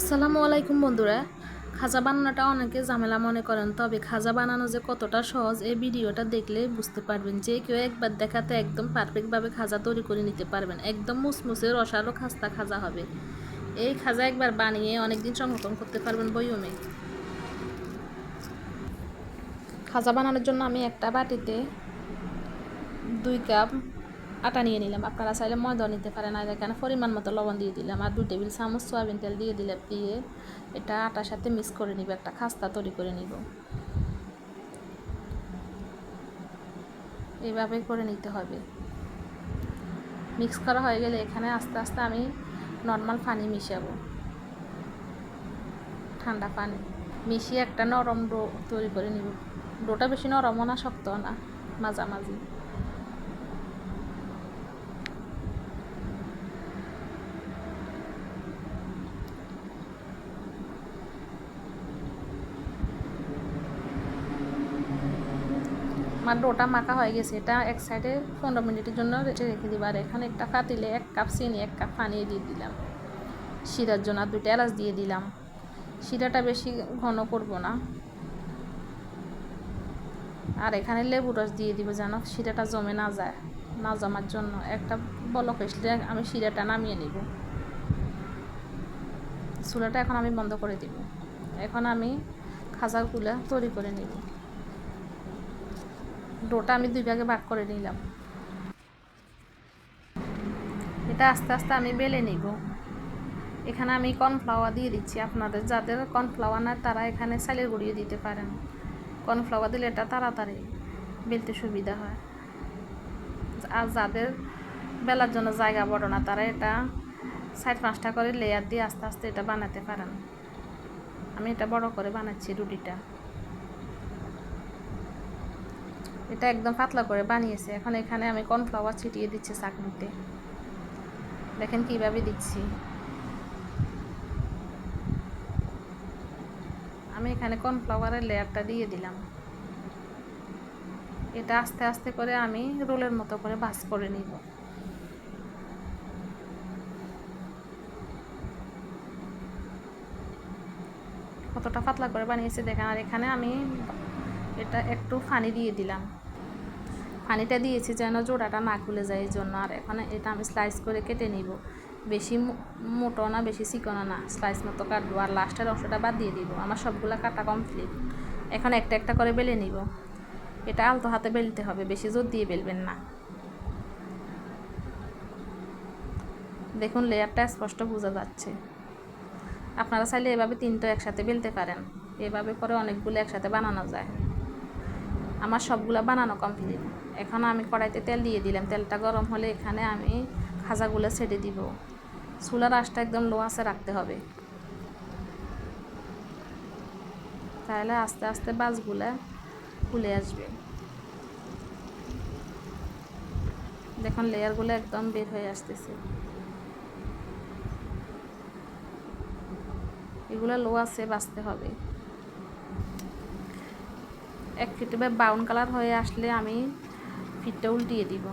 আসসালামু আলাইকুম বন্ধুরা। খাজা বানানোটা অনেকে ঝামেলা মনে করেন, তবে খাজা বানানো যে কতটা সহজ, এই ভিডিওটা দেখলে বুঝতে পারবেন যে কেউ একবার দেখাতে একদম পারফেক্টভাবে খাজা তৈরি করে নিতে পারবেন। একদম মুসমুসে রসালো খাস্তা খাজা হবে। এই খাজা একবার বানিয়ে অনেকদিন সংরক্ষণ করতে পারবেন বইমে খাজা বানানোর জন্য আমি একটা বাটিতে দুই কাপ আটা নিয়ে নিলাম। আপনারা চাইলে ময়দা নিতে পারেন। আর এখানে পরিমাণ মতো লবণ দিয়ে দিলাম আর দু টেবিল চামচ সয়াবিন তেল দিয়ে দিলে দিয়ে এটা আটার সাথে মিক্স করে নিব। একটা খাস্তা তৈরি করে নিব। এইভাবে করে নিতে হবে। মিক্স করা হয়ে গেলে এখানে আস্তে আস্তে আমি নর্মাল পানি মিশাবো। ঠান্ডা পানি মিশিয়ে একটা নরম ডো তৈরি করে নিব। ডোটা বেশি নরমও না শক্ত না, মাঝামাঝি। আমার ডোটা মাখা হয়ে গেছে, এটা এক সাইডে পনেরো মিনিটের জন্য রেখে রেখে দিবা। আর এখানে একটা পাতিলে এক কাপ চিনি, এক কাপ পানি দিয়ে দিলাম। শিরার জন্য দুইটা এলাচ দিয়ে দিলাম। শিরাটা বেশি ঘন করব না। আর এখানে লেবু রস দিয়ে দিব যেন শিরাটা জমে না যায়, না জমার জন্য। একটা বলক এসলে আমি শিরাটা নামিয়ে নিব। চুলাটা এখন আমি বন্ধ করে দিব। এখন আমি খাজাগুলো তৈরি করে নিব। ডোটা আমি দুই ভাগে ভাগ করে নিলাম। এটা আস্তে আস্তে আমি বেলে নিব। এখানে আমি কর্নফ্লাওয়ার দিয়ে দিচ্ছি আপনাদের, যাদের কর্নফ্লাওয়ার না তারা এখানে চালের গুঁড়িয়ে দিতে পারেন। কর্নফ্লাওয়ার দিলে এটা তাড়াতাড়ি বেলতে সুবিধা হয়। আর যাদের বেলার জন্য জায়গা বড় না, তারা এটা সাইড পাঁচটা করে লেয়ার দিয়ে আস্তে আস্তে এটা বানাতে পারেন। আমি এটা বড় করে বানাচ্ছি রুটিটা। এটা একদম পাতলা করে বানিয়েছে। এখন এখানে আমি কর্নফ্লাওয়ার ছিটিয়ে দিচ্ছি চাকনিতে। দেখেন কীভাবে দিচ্ছি। আমি এখানে কর্নফ্লাওয়ারের লেয়ারটা দিয়ে দিলাম। এটা আস্তে আস্তে করে আমি রোলের মতো করে ভাজ করে নিব। কতটা পাতলা করে বানিয়েছে দেখেন। আর এখানে আমি এটা একটু পানি দিয়ে দিলাম। পানিটা দিয়েছি যেন জোড়াটা না খুলে যায় এই জন্য। আর এখানে এটা আমি স্লাইস করে কেটে নিব। বেশি মোটো না, বেশি চিকনো না স্লাইস মতো কাটবো। আর লাস্টের অংশটা বাদ দিয়ে দিব। আমার সবগুলো কাটা কমপ্লিট এখন একটা একটা করে বেলে নিব। এটা আলতো হাতে বেলতে হবে, বেশি জোর দিয়ে বেলবেন না। দেখুন লেয়ারটা স্পষ্ট বোঝা যাচ্ছে। আপনারা চাইলে এভাবে তিনটা একসাথে বেলতে পারেন। এভাবে করে অনেকগুলো একসাথে বানানো যায়। আমার সবগুলো বানানো কমপ্লিট এখন আমি কড়াইতে তেল দিয়ে দিলাম। তেলটা গরম হলে এখানে আমি খাজাগুলো ছেড়ে দিব। চুলার আঁশটা একদম লো আঁচে রাখতে হবে। তাহলে আস্তে আস্তে বাসগুলো খুলে আসবে। দেখুন লেয়ারগুলো একদম বের হয়ে আসতেছে। এগুলো লো আছে বাঁচতে হবে। এক ফিটে ব্রাউন কালার হয়ে আসলে আমি ফিটটা উল্টিয়ে দিব।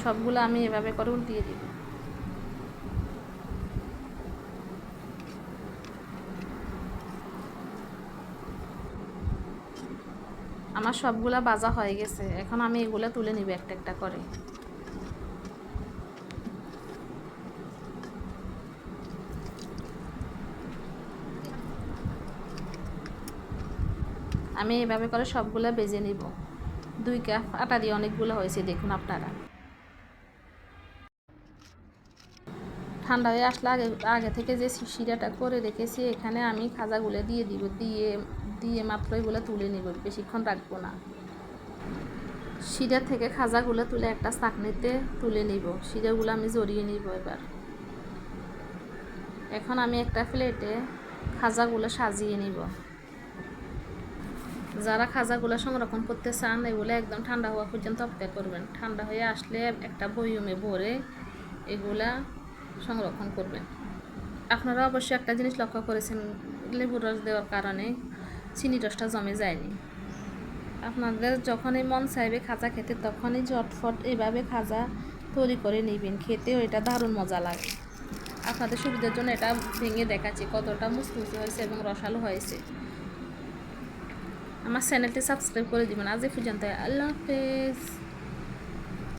সবগুলো আমি এভাবে করে উল্টিয়ে দিব। আমার সবগুলা বাজা হয়ে গেছে। এখন আমি এগুলো তুলে নিব একটা একটা করে। আমি এভাবে করে সবগুলো বেজে নিব। দুই কাপ আটা দিয়ে অনেকগুলো হয়েছে, দেখুন আপনারা। ঠান্ডা হয়ে আসলে আগে আগে থেকে যে শিরাটা করে রেখেছি, এখানে আমি খাজাগুলো দিয়ে দিব, দিয়ে দিয়ে মাত্র এগুলো তুলে নিব, বেশিক্ষণ রাখব না। শিরা থেকে খাজাগুলো তুলে একটা চাকনিতে তুলে নিব, শিরাগুলো আমি জড়িয়ে নিব এবার। এখন আমি একটা প্লেটে খাজাগুলো সাজিয়ে নিব। যারা খাজাগুলো সংরক্ষণ করতে চান, এগুলো একদম ঠান্ডা হওয়া পর্যন্ত অপেক্ষা করবেন। ঠান্ডা হয়ে আসলে একটা বয়মে ভরে এগুলা সংরক্ষণ করবেন। আপনারা অবশ্যই একটা জিনিস লক্ষ্য করেছেন লেবু রস দেওয়ার কারণে চিনি রসটা জমে যায়নি। আপনাদের যখনই মন চাইবে খাজা খেতে, তখনই ঝটফট এভাবে খাজা তৈরি করে নেবেন। খেতেও এটা দারুণ মজা লাগে। আপনাদের সুবিধার জন্য এটা ভেঙে দেখাচ্ছি, কতটা মুসমুসে হয়েছে এবং রসালো হয়েছে। আমার চ্যানেলটি সাবস্ক্রাইব করে দিবেন। আজ এ পর্যন্ত আল্লাহ হাফেজ।